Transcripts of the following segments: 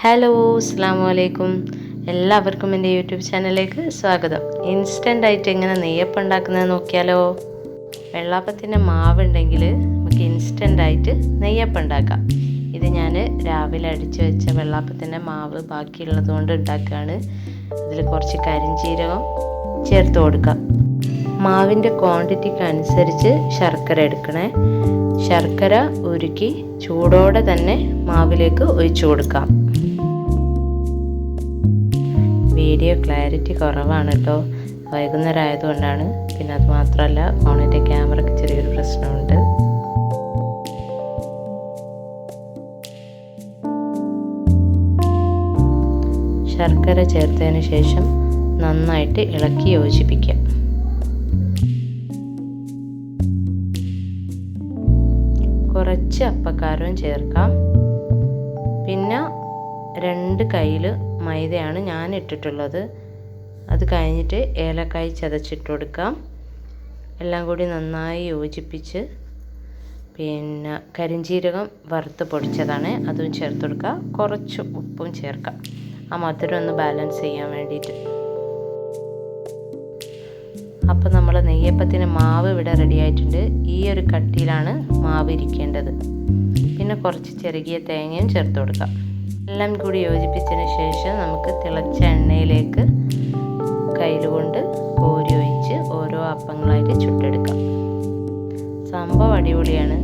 Hello അസ്സാം വലൈക്കും എല്ലാവർക്കും എന്റെ യൂട്യൂബ് ചാനലിലേക്ക് സ്വാഗതം. ഇൻസ്റ്റന്റ് ആയിട്ട് എങ്ങനെ നെയ്യപ്പം ഉണ്ടാക്കുന്നത് നോക്കിയാലോ? വെള്ളാപ്പത്തിന്റെ മാവുണ്ടെങ്കിൽ നമുക്ക് ഇൻസ്റ്റന്റ് ആയിട്ട് നെയ്യപ്പം ഉണ്ടാക്കാം. ഇത് ഞാൻ രാവിലെ അടിച്ചു വെച്ച വെള്ളാപ്പത്തിന്റെ മാവ് ബാക്കിയുള്ളത് കൊണ്ട് ഉണ്ടാക്കുകയാണ്. അതിൽ കുറച്ച് കരിഞ്ചീരകം ചേർത്ത് കൊടുക്കാം മാവിന്റെ ക്വാണ്ടിറ്റിക്ക് അനുസരിച്ച് ശർക്കര എടുക്കണേ. ശർക്കര ഉരുക്കി ചൂടോടെ തന്നെ മാവിലേക്ക് ഒഴിച്ചു കൊടുക്കാം. വീഡിയോ ക്ലാരിറ്റി കുറവാണ് കേട്ടോ വൈകുന്നേരം ആയതുകൊണ്ടാണ് പിന്നെ അത് മാത്രമല്ല ഫോണിന്റെ ക്യാമറയ്ക്ക് ചെറിയൊരു പ്രശ്നമുണ്ട്. ശർക്കര ചേർത്തതിന് ശേഷം നന്നായിട്ട് ഇളക്കി യോജിപ്പിക്കാം. കുറച്ച് അപ്പക്കാരവും ചേർക്കാം. പിന്നെ രണ്ട് കയ്യിൽ മൈദയാണ് ഞാൻ ഇട്ടിട്ടുള്ളത് അത് കഴിഞ്ഞിട്ട് ഏലക്കായ് ചതച്ചിട്ട് കൊടുക്കാം. എല്ലാം കൂടി നന്നായി യോജിപ്പിച്ച് പിന്നെ കരിഞ്ചീരകം വറുത്ത് പൊടിച്ചതാണ്. അതും ചേർത്ത് കൊടുക്കുക കുറച്ച് ഉപ്പും ചേർക്കാം. ആ മധുരം ഒന്ന് ബാലൻസ് ചെയ്യാൻ വേണ്ടിയിട്ട്. അപ്പോൾ നമ്മൾ നെയ്യപ്പത്തിന് മാവ് ഇവിടെ റെഡി ആയിട്ടുണ്ട്. ഈ ഒരു കട്ടിയിലാണ് മാവ് ഇരിക്കേണ്ടത്. പിന്നെ കുറച്ച് ചെറുകിയ തേങ്ങയും ചേർത്ത് കൊടുക്കാം. എല്ലാം കൂടി യോജിപ്പിച്ചതിന് ശേഷം നമുക്ക് തിളച്ച എണ്ണയിലേക്ക് കയ്യിലുകൊണ്ട് കോരി ഒഴിച്ച് ഓരോ അപ്പങ്ങളായിട്ട് ചുട്ടെടുക്കാം. സംഭവം അടിപൊളിയാണ്.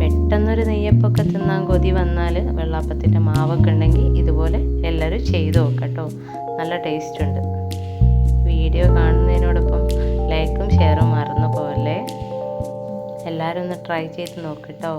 പെട്ടെന്നൊരു നെയ്യപ്പൊക്കെ തിന്നാൻ കൊതി വന്നാൽ വെള്ളാപ്പത്തിന്റെ മാവൊക്കെ ഉണ്ടെങ്കിൽ ഇതുപോലെ എല്ലാവരും ചെയ്തു നോക്കട്ടോ. നല്ല ടേസ്റ്റ് ഉണ്ട്. വീഡിയോ കാണുന്നതിനോടൊപ്പം ലൈക്കും ഷെയറും മറന്നു പോലെ എല്ലാവരും ഒന്ന് ട്രൈ ചെയ്ത് നോക്കട്ടോ